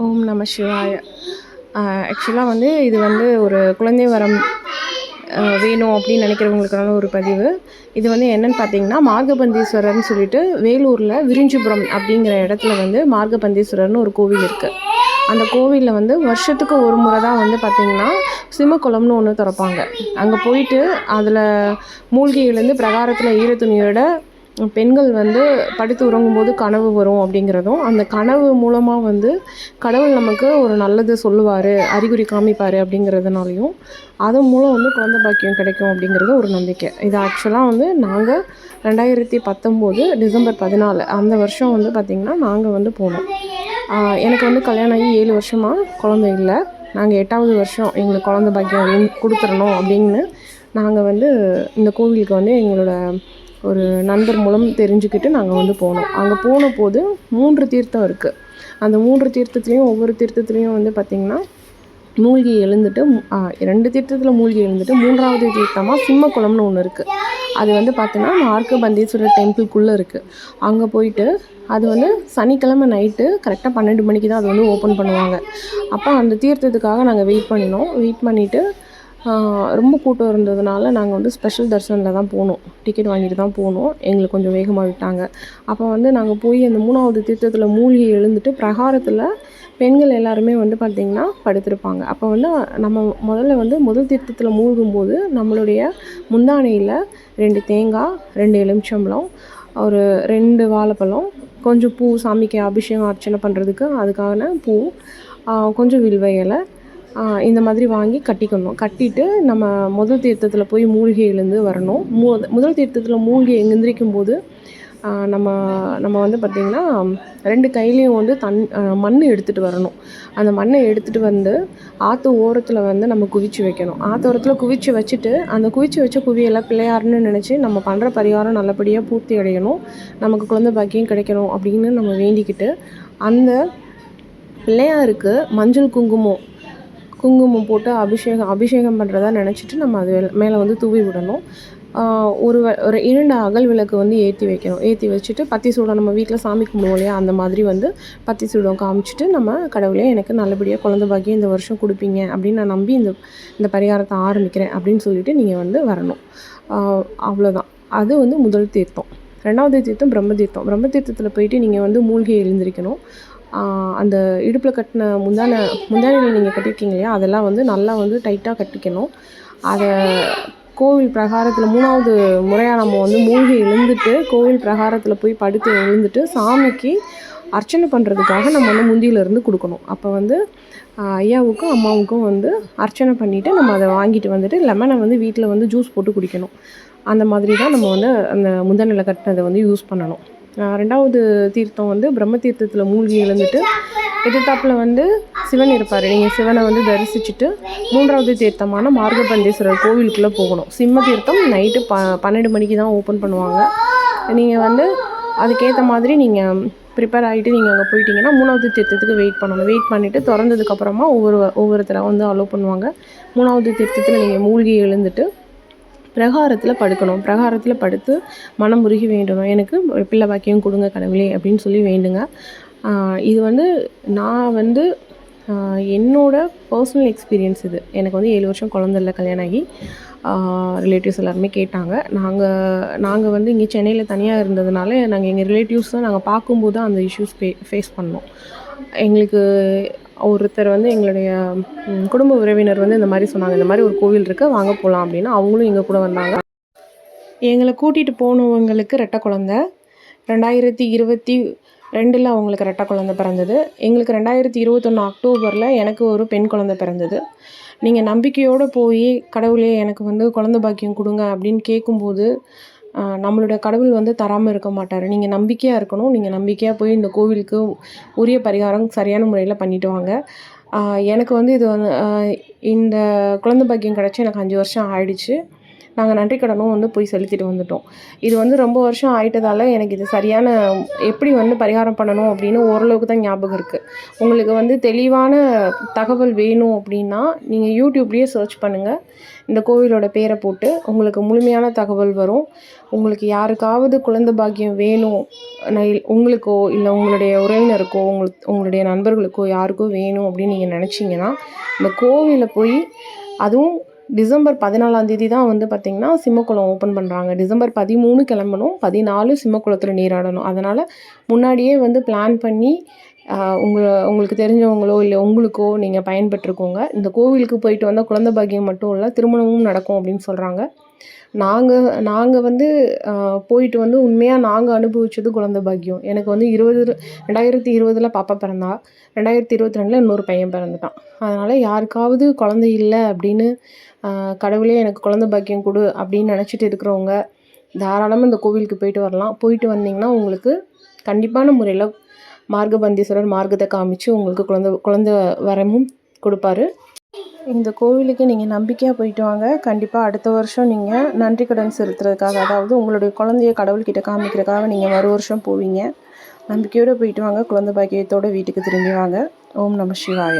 ஓம் நம சிவாய. ஆக்சுவலாக வந்து இது வந்து ஒரு குழந்தை வரம் வேணும் அப்படின்னு நினைக்கிறவங்களுக்கான ஒரு பதிவு. இது வந்து என்னன்னு பார்த்தீங்கன்னா மார்கபந்தீஸ்வரர்னு சொல்லிட்டு வேலூரில் விரிஞ்சிபுரம் அப்படிங்கிற இடத்துல வந்து மார்கபந்தீஸ்வரர்னு ஒரு கோவில் இருக்குது அந்த கோவிலில் வந்து வருஷத்துக்கு ஒரு முறை தான் வந்து பார்த்திங்கன்னா சிம்மக்குளம்னு ஒன்று திறப்பாங்க. அங்கே போயிட்டு அதில் மூழ்கி எழுந்து பிரகாரத்தில் ஈரத்துணியோட பெண்கள் வந்து படுத்து உறங்கும்போது கனவு வரும் அப்படிங்கிறதும் அந்த கனவு மூலமாக வந்து கடவுள் நமக்கு ஒரு நல்லது சொல்லுவார் அறிகுறி காமிப்பார் அப்படிங்கிறதுனாலையும் அதன் மூலம் வந்து குழந்த பாக்கியம் கிடைக்கும் அப்படிங்கிறது ஒரு நம்பிக்கை. இது ஆக்சுவலாக வந்து நாங்கள் ரெண்டாயிரத்தி பத்தொம்போது டிசம்பர் பதினாலு அந்த வருஷம் வந்து பார்த்திங்கன்னா நாங்கள் வந்து போனோம். எனக்கு வந்து கல்யாணம் ஆகி ஏழு வருஷமாக குழந்தை இல்லை. நாங்கள் எட்டாவது வருஷம் எங்களுக்கு குழந்தை பாக்கியம் கொடுத்துடணும் அப்படின்னு நாங்கள் வந்து இந்த கோவிலுக்கு வந்து எங்களோட ஒரு நண்பர் மூலம் தெரிஞ்சுக்கிட்டு நாங்கள் வந்து போனோம். அங்கே போன போது மூன்று தீர்த்தம் இருக்குது அந்த மூன்று தீர்த்தத்துலேயும் ஒவ்வொரு தீர்த்தத்துலேயும் வந்து பார்த்திங்கன்னா மூழ்கி எழுந்துட்டு ரெண்டு தீர்த்தத்தில் மூழ்கி எழுந்துட்டு மூன்றாவது தீர்த்தமாக சிம்மக்குளம்னு ஒன்று இருக்குது அது வந்து பார்த்தீங்கன்னா மார்க்க பந்தீஸ்வரர் டெம்பிள்குள்ளே இருக்குது அங்கே போயிட்டு அது வந்து சனிக்கிழமை நைட்டு கரெக்டாக பன்னெண்டு மணிக்கு தான் அது வந்து ஓப்பன் பண்ணுவாங்க. அப்போ அந்த தீர்த்தத்துக்காக நாங்கள் வெயிட் பண்ணினோம். வெயிட் பண்ணிவிட்டு ரொம்ப கூட்டம் இருந்ததுனால நாங்கள் வந்து ஸ்பெஷல் தரிசனில் தான் போனோம். டிக்கெட் வாங்கிட்டு தான் போனோம். எங்களுக்கு கொஞ்சம் வேகமாக விட்டாங்க. அப்போ வந்து நாங்கள் போய் அந்த மூணாவது தீர்த்தத்தில் மூழ்கி எழுந்துட்டு பிரகாரத்தில் பெண்கள் எல்லாருமே வந்து பார்த்திங்கன்னா படுத்திருப்பாங்க. அப்போ வந்து நம்ம முதல்ல வந்து முதல் தீர்த்தத்தில் மூழ்கும்போது நம்மளுடைய முந்தானையில் ரெண்டு தேங்காய் ரெண்டு எலுமிச்சம்பழம் ஒரு ரெண்டு வாழைப்பழம் கொஞ்சம் பூ சாமிக்கு அபிஷேகம் அர்ச்சனை பண்ணுறதுக்கு அதுக்கான பூ கொஞ்சம் வில்வ இலை இந்த மாதிரி வாங்கி கட்டிக்கணும். கட்டிட்டு நம்ம முதல் தீர்த்தத்தில் போய் மூழ்கி வரணும். மு முதல் தீர்த்தத்தில் மூழ்கி எந்திரிக்கும் போது நம்ம நம்ம வந்து பார்த்திங்கன்னா ரெண்டு கையிலையும் வந்து தண் மண் எடுத்துகிட்டு வரணும். அந்த மண்ணை எடுத்துகிட்டு வந்து ஆற்று ஓரத்தில் வந்து நம்ம குவிச்சு வைக்கணும். ஆற்று ஓரத்தில் குவிச்சு வச்சுட்டு அந்த குவிச்சு வச்ச குவியெல்லாம் பிள்ளையாருன்னு நினச்சி நம்ம பண்ணுற பரிகாரம் நல்லபடியாக பூர்த்தி அடையணும். நமக்கு குழந்தை பாக்கியம் கிடைக்கணும் அப்படின்னு நம்ம வேண்டிக்கிட்டு அந்த பிள்ளையாருக்கு மஞ்சள் குங்குமம் குங்குமம் போட்டு அபிஷேகம் அபிஷேகம் பண்ணுறதா நினச்சிட்டு நம்ம அது மேலே வந்து தூவி விடணும். ஒரு ஒரு இரண்டு அகல் விளக்கு வந்து ஏற்றி வைக்கணும். ஏற்றி வச்சுட்டு பத்தி சூடம் நம்ம வீட்டில் சாமி கும்பிடுவோம் இல்லையா? அந்த மாதிரி வந்து பத்தி சூடம் காமிச்சிட்டு நம்ம கடவுளே எனக்கு நல்லபடியாக குழந்தை பாக்கியம் இந்த வருஷம் கொடுப்பீங்க அப்படின்னு நான் நம்பி இந்த இந்த பரிகாரத்தை ஆரம்பிக்கிறேன் அப்படின்னு சொல்லிட்டு நீங்கள் வந்து வரணும். அவ்வளோதான் அது வந்து முதல் தீர்த்தம். ரெண்டாவது தீர்த்தம் பிரம்ம தீர்த்தம். பிரம்ம தீர்த்தத்தில் போயிட்டு நீங்கள் வந்து மூழ்கி எழுந்திருக்கணும். அந்த இடுப்பில் கட்டின முந்தான முந்தானையில் நீங்கள் கட்டியிருக்கீங்க இல்லையா? அதெல்லாம் வந்து நல்லா வந்து டைட்டாக கட்டிக்கணும். அதை கோவில் பிரகாரத்தில் மூணாவது முறையாக நம்ம வந்து மூழ்கி எழுந்துட்டு கோவில் பிரகாரத்தில் போய் படுத்து எழுந்துட்டு சாமிக்கு அர்ச்சனை பண்ணுறதுக்காக நம்ம வந்து முந்தியிலேருந்து கொடுக்கணும். அப்போ வந்து ஐயாவுக்கும் அம்மாவுக்கும் வந்து அர்ச்சனை பண்ணிவிட்டு நம்ம அதை வாங்கிட்டு வந்துட்டு லெமனை வந்து வீட்டில் வந்து ஜூஸ் போட்டு குடிக்கணும். அந்த மாதிரி தான் நம்ம வந்து அந்த முந்தநிலை கட்டினதை வந்து யூஸ் பண்ணணும். ரெண்டாவது தீர்த்தம் வந்து பிரம்ம தீர்த்தத்தில் மூழ்கி எழுந்துட்டு எதிர்த்தாப்பில் வந்து சிவன் இருப்பார். நீங்கள் சிவனை வந்து தரிசிச்சுட்டு மூன்றாவது தீர்த்தமான மார்கபந்தேஸ்வரர் கோவிலுக்குள்ளே போகணும். சிம்ம தீர்த்தம் நைட்டு ப பன்னெண்டு மணிக்கு தான் ஓப்பன் பண்ணுவாங்க. நீங்கள் வந்து அதுக்கேற்ற மாதிரி நீங்கள் ப்ரிப்பேர் ஆகிட்டு நீங்கள் அங்கே போயிட்டீங்கன்னா மூணாவது தீர்த்தத்துக்கு வெயிட் பண்ணணும். வெயிட் பண்ணிவிட்டு திறந்ததுக்கப்புறமா ஒவ்வொரு ஒவ்வொருத்தரை வந்து அலோவ் பண்ணுவாங்க. மூணாவது தீர்த்தத்தில் நீங்கள் மூழ்கி எழுந்துட்டு பிரகாரத்தில் படுக்கணும். பிரகாரத்தில் படுத்து மனம் உருகி வேண்டணும் எனக்கு பிள்ளை பாக்கியம் கொடுங்க கடவுளே அப்படின்னு சொல்லி வேண்டுங்க. இது வந்து நான் வந்து என்னோட பர்சனல் எக்ஸ்பீரியன்ஸ் இது. எனக்கு வந்து ஏழு வருஷம் குழந்தைல இல்லை கல்யாணம் ஆகி ரிலேட்டிவ்ஸ் எல்லாருமே கேட்டாங்க. நாங்கள் நாங்கள் வந்து இங்கே சென்னையில் தனியாக இருந்ததுனால நாங்கள் எங்கள் ரிலேட்டிவ்ஸ் தான் நாங்கள் பார்க்கும்போது தான் அந்த இஷ்யூஸ் ஃபே ஃபேஸ் பண்ணோம். எங்களுக்கு ஒருத்தர் வந்து எங்களுடைய குடும்ப உறவினர் வந்து இந்த மாதிரி சொன்னாங்க. இந்த மாதிரி ஒரு கோவில் இருக்குது வாங்க போகலாம் அப்படின்னு அவங்களும் எங்கள் கூட வந்தாங்க. எங்களை கூட்டிகிட்டு போனவங்களுக்கு ரெட்டை குழந்த. ரெண்டாயிரத்தி இருபத்தி ரெண்டில் அவங்களுக்கு ரெட்டை குழந்தை பிறந்தது. எங்களுக்கு ரெண்டாயிரத்தி இருபத்தொன்று அக்டோபரில் எனக்கு ஒரு பெண் குழந்தை பிறந்தது. நீங்கள் நம்பிக்கையோடு போய் கடவுளே எனக்கு வந்து குழந்த பாக்கியம் கொடுங்க அப்படின்னு கேட்கும்போது நம்மளோட கடவுள் வந்து தராமல் இருக்க மாட்டார். நீங்கள் நம்பிக்கையாக இருக்கணும். நீங்கள் நம்பிக்கையாக போய் இந்த கோவிலுக்கு உரிய பரிகாரம் சரியான முறையில் பண்ணிட்டு வாங்க. எனக்கு வந்து இது வந்து இந்த குழந்தை பாக்கியம் கிடச்சி எனக்கு அஞ்சு வருஷம் ஆயிடுச்சு. நாங்கள் நன்றி கடனும் வந்து போய் செலுத்திட்டு வந்துட்டோம். இது வந்து ரொம்ப வருஷம் ஆயிட்டதால் எனக்கு இது சரியான எப்படி வந்து பரிகாரம் பண்ணணும் அப்படின்னு ஓரளவுக்கு தான் ஞாபகம் இருக்குது உங்களுக்கு வந்து தெளிவான தகவல் வேணும் அப்படின்னா நீங்கள் யூடியூப்லேயே சர்ச் பண்ணுங்கள் இந்த கோவிலோட பேரை போட்டு உங்களுக்கு முழுமையான தகவல் வரும். உங்களுக்கு யாருக்காவது குழந்தை பாக்கியம் வேணும் உங்களுக்கோ இல்லை உங்களுடைய உறவினருக்கோ உங்களுக்கு உங்களுடைய நண்பர்களுக்கோ யாருக்கோ வேணும் அப்படின்னு நீங்கள் நினச்சிங்கன்னா இந்த கோவிலில் போய் அதுவும் டிசம்பர் பதினாலாம் தேதி தான் வந்து பார்த்திங்கன்னா சிம்மக்குளம் ஓப்பன் பண்ணுறாங்க டிசம்பர் பதிமூணு கிளம்பணும் பதினாலு சிம்மக்குளத்தில் நீராடணும். அதனால் முன்னாடியே வந்து பிளான் பண்ணி உங்களை உங்களுக்கு தெரிஞ்சவங்களோ இல்லை உங்களுக்கோ நீங்கள் பயன்பெற்றுக்கோங்க. இந்த கோவிலுக்கு போயிட்டு வந்தால் குழந்தை பாக்கியம் மட்டும் இல்லை திருமணமும் நடக்கும் அப்படின்னு சொல்கிறாங்க நாங்கள் நாங்கள் வந்து போயிட்டு வந்து உண்மையாக நாங்கள் அனுபவித்தது குழந்த பாக்கியம். எனக்கு வந்து இருபது ரெண்டாயிரத்தி இருபதில் பாப்பா பிறந்தா. ரெண்டாயிரத்தி இருபத்தி ரெண்டில் இன்னொரு பையன் பிறந்துட்டான். அதனால் யாருக்காவது குழந்தை இல்லை அப்படின்னு கடவுளே எனக்கு குழந்த பாக்கியம் கொடு அப்படின்னு நினச்சிட்டு இருக்கிறவங்க தாராளமாக இந்த கோவிலுக்கு போயிட்டு வரலாம். போயிட்டு வந்தீங்கன்னா உங்களுக்கு கண்டிப்பான முறையில் மார்கபந்தீஸ்வரர் மார்க்கத்தை காமிச்சு உங்களுக்கு குழந்த குழந்த வரமும் கொடுப்பாரு. இந்த கோவிலுக்கு நீங்கள் நம்பிக்கையாக போயிட்டு வாங்க. கண்டிப்பாக அடுத்த வருஷம் நீங்கள் நன்றி கடன் செலுத்துறதுக்காக அதாவது உங்களுடைய குழந்தைய கடவுள்கிட்ட காமிக்கிறதுக்காக நீங்கள் மறு வருஷம் போவீங்க. நம்பிக்கையோடு போயிட்டு வாங்க. குழந்தை பாக்கியத்தோடு வீட்டுக்கு திரும்பி வாங்க. ஓம் நம சிவாய.